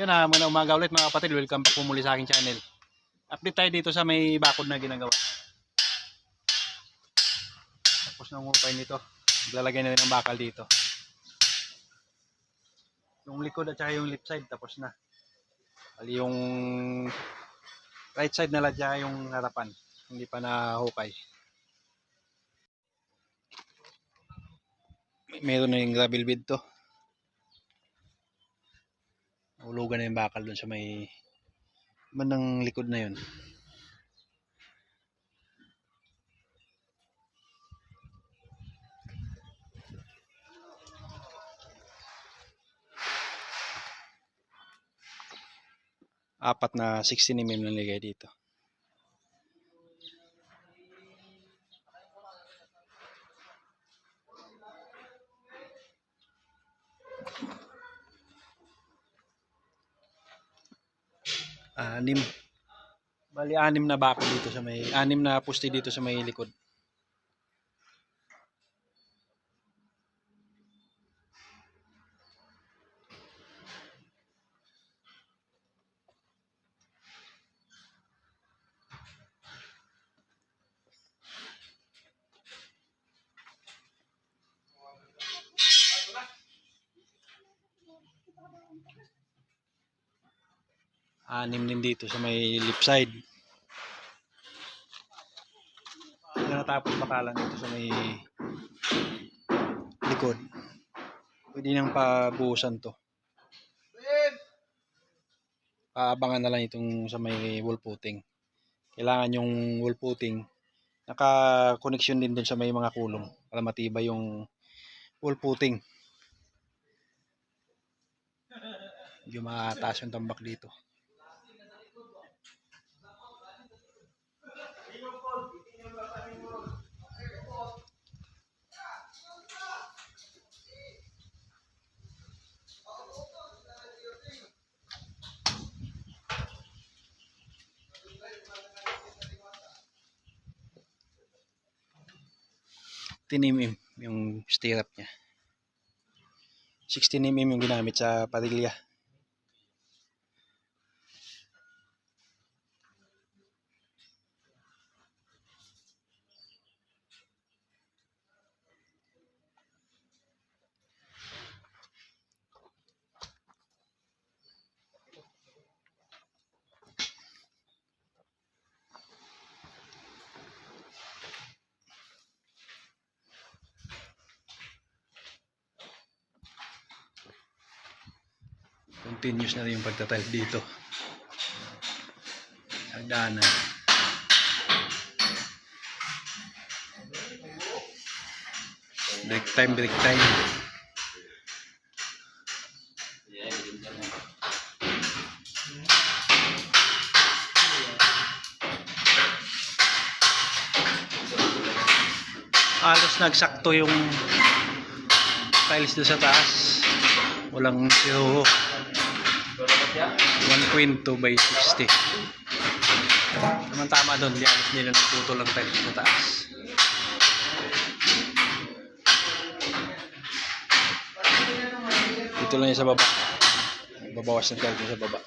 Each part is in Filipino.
Yun na, mga umaga ulit mga kapatid. Welcome back po muli sa aking channel. Update tayo dito sa may bakod na ginagawa. Tapos na umupay nito. Maglalagay na rin ng bakal dito. Yung likod at saka yung left side tapos na. Ali yung right side na lang tsaka yung harapan. Hindi pa na hukay. Meron na yung gravel bed to. Ulugan na yung bakal dun sa may bandang likod na yun. Apat na 16 mm na ligay dito. Anim. Bali, anim na bako dito sa may, anim na puste dito sa may likod. Anim din dito sa may lip side. Hindi natapos bakalan dito sa may likod. Pwede nang pabuhusan to. Paabangan na lang itong sa may wall footing. Kailangan yung wall footing naka-connection din dun sa may mga kulong para matibay yung wall footing. Medyo mataas yung tambak dito. Mm yung stirrup niya. 16 mm yung ginamit sa parilya. Continuous na rin yung pagtatile dito. Hagdanan. Break time, break time. Halos nagsakto yung tiles doon sa taas. Walang zero. 1.2 by 60. Naman tama doon, di alas nila nagputol lang tayo sa taas. Dito lang yung sa baba. Babawas na tayo sa baba.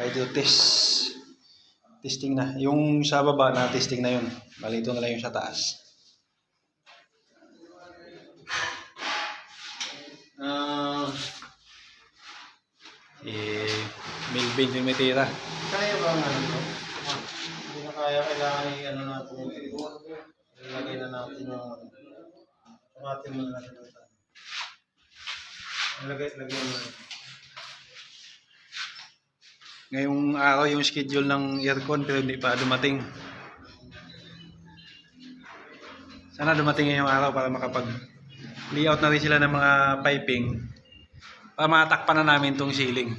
Hydro test. Testing na. Yung sa baba na testing na yun. Bali ito na lang yung sa taas. Ah, Eh, Milvin yung may tira. kaya ba nga ano? Hindi na kaya, kailangan i ano natin yung ilagay na natin yung ano. Tumatin mo na natin Ilagay, lagay mo na. Ngayong araw yung schedule ng aircon pero hindi pa dumating. Sana dumating ngayong araw para makapag layout na rin sila ng mga piping para matakpan na namin tong ceiling.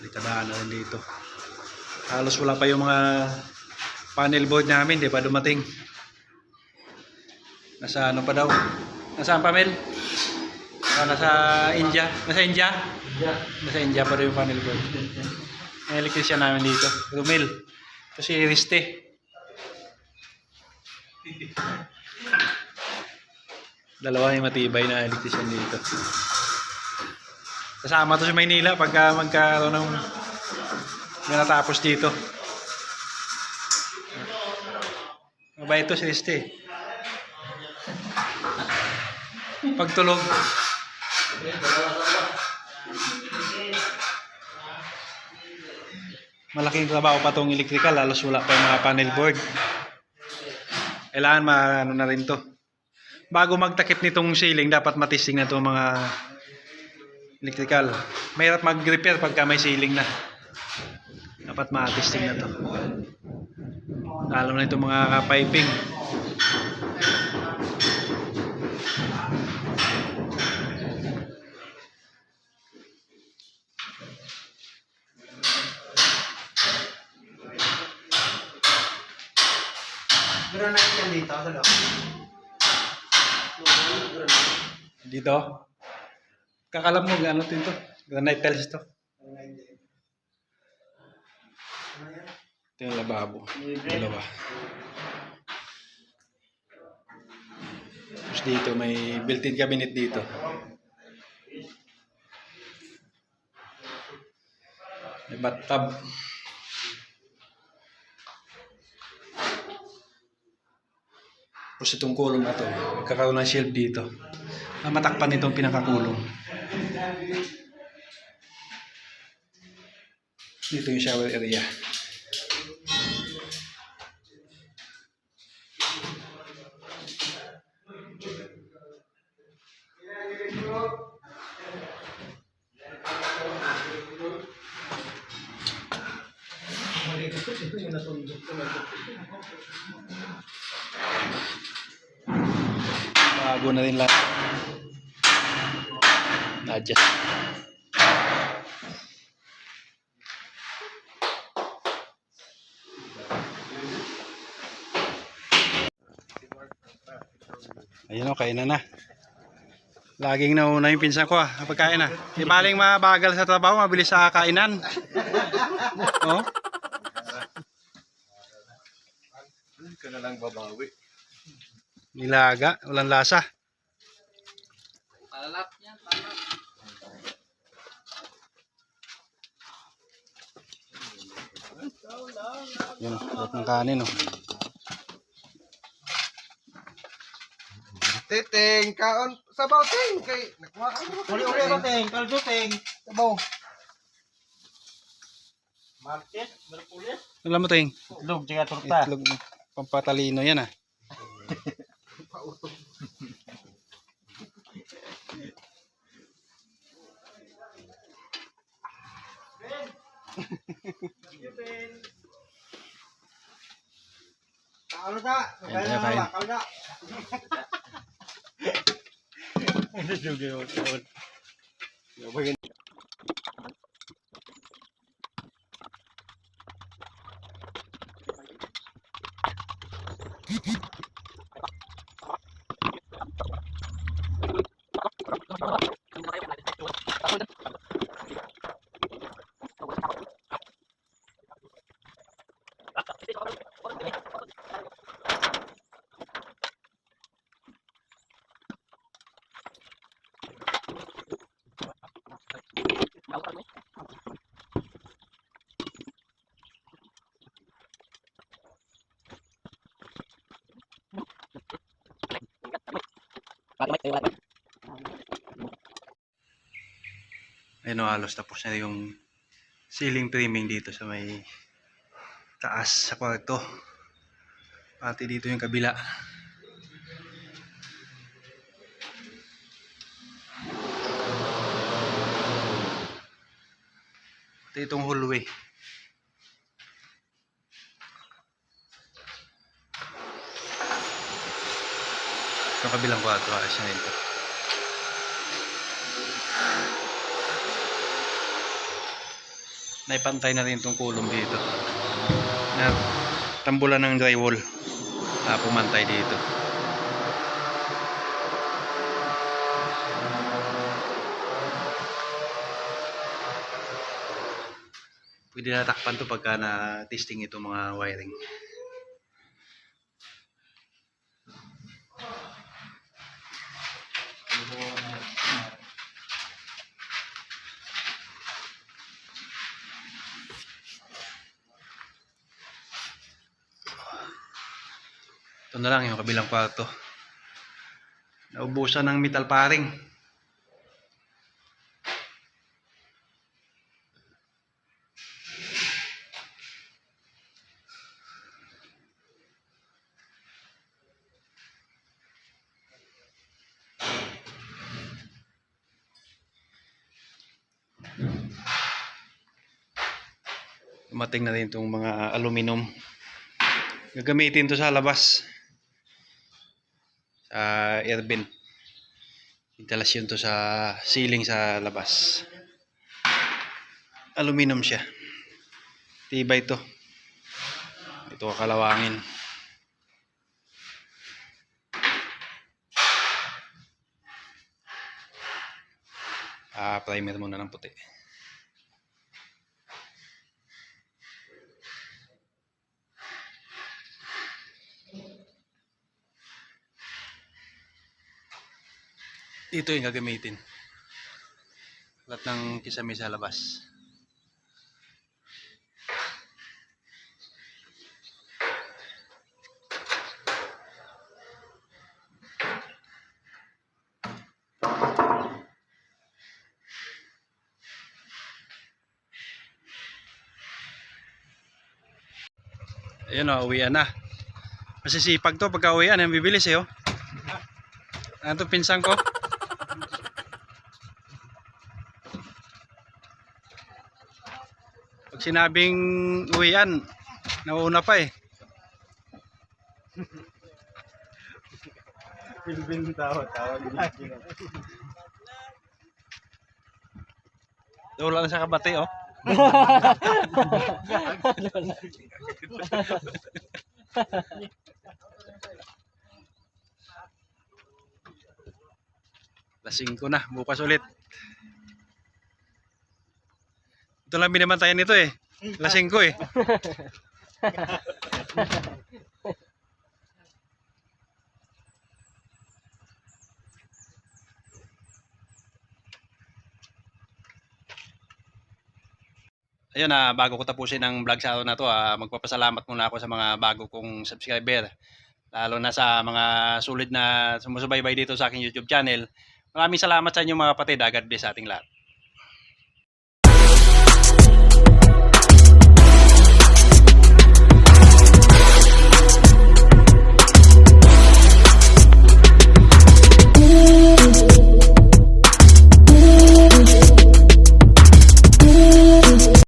Litadaan na rin dito. Halos wala pa yung mga panel board namin, di pa dumating. Nasa ano pa daw? Nasaan pa, Mel? Ah, nasa India. Nasa India? Nasa India pa daw yung panel board. Yung electrician namin dito. Rumil. Kasi Riste. Dalawa yung matibay na electrician dito. Kasama to sa Maynila pagka magkaroon ng may natapos dito. Mabait to si Riste. Pagtulog. Malaking trabaho pa tong electrical, halos wala pa yung mga panel board. Kailangan maano na rin to. Bago magtakip nitong ceiling, dapat matisting na to mga electrical. Mahirap mag-repair pagka may ceiling na. Dapat matisting na to. Lalo na itong mga piping. Dito. Kakalam mo, ano din to? Granite tiles to. Ito yung lababo. Dalawa. Tapos dito, may built-in cabinet dito. May bathtub. Tapos itong kulong na to, magkakaroon ng shelf dito. Na matakpan itong pinakakulong. Dito yung shower area. Bago na rin lahat. Na-adjust. Ayun o, kainan na. Laging nauna yung pinsan ko ah, pagkain na. Di baling mabagal sa trabaho, mabilis sa kainan. Oh, ka na lang babawi. nilaga, walang lasa. Yun, sarap ng kanin oh. Titing, kaon, sabaw ting, kay, nakuha ka mo. Uli uli ting, kaldo ting, sabaw. Market, Merkulis. Alam mo ting, Itlog, tsaka torta. itlog pampatalino yan ah. Kaon ka, Kain tayo, kain. kaon ka. Ayun o, halos tapos na yung ceiling trimming dito sa may taas sa kwarto. Pati dito yung kabila. Pati itong hallway. Yung kabilang kwarto, ayos na rin to. Naipantay na rin itong kulong dito. Na tambulan ng drywall. Na pumantay dito. Pwede na takpan to pagka na-testing ito mga wiring. Ito na lang yung kabilang kwarto. Naubusan ng metal paring. Dumating na rin itong mga aluminum. Gagamitin to sa labas. Sa airbin. Instalasyon to sa ceiling sa labas. Aluminum siya. Tibay to. Ito kakalawangin. Ah, primer muna ng puti. Dito yung gagamitin. Lahat ng kisame sa labas. Ayun o, uwian na. Masisipag to pagka uwian, ang bibilis eh oh. Ano to pinsan ko? Sinabing uwian, nauna pa eh. Bilbil tawa, tawa. Wala lang sa kabate oh. Lasing ko na, bukas ulit. Ito lang binabantayan nito eh. Lasing ko eh. Ayun na, bago ko tapusin ang vlog sa araw na to, ah, magpapasalamat muna ako sa mga bago kong subscriber. Lalo na sa mga sulit na sumusubaybay dito sa aking YouTube channel. Maraming salamat sa inyo mga kapatid. God bless sa ating lahat.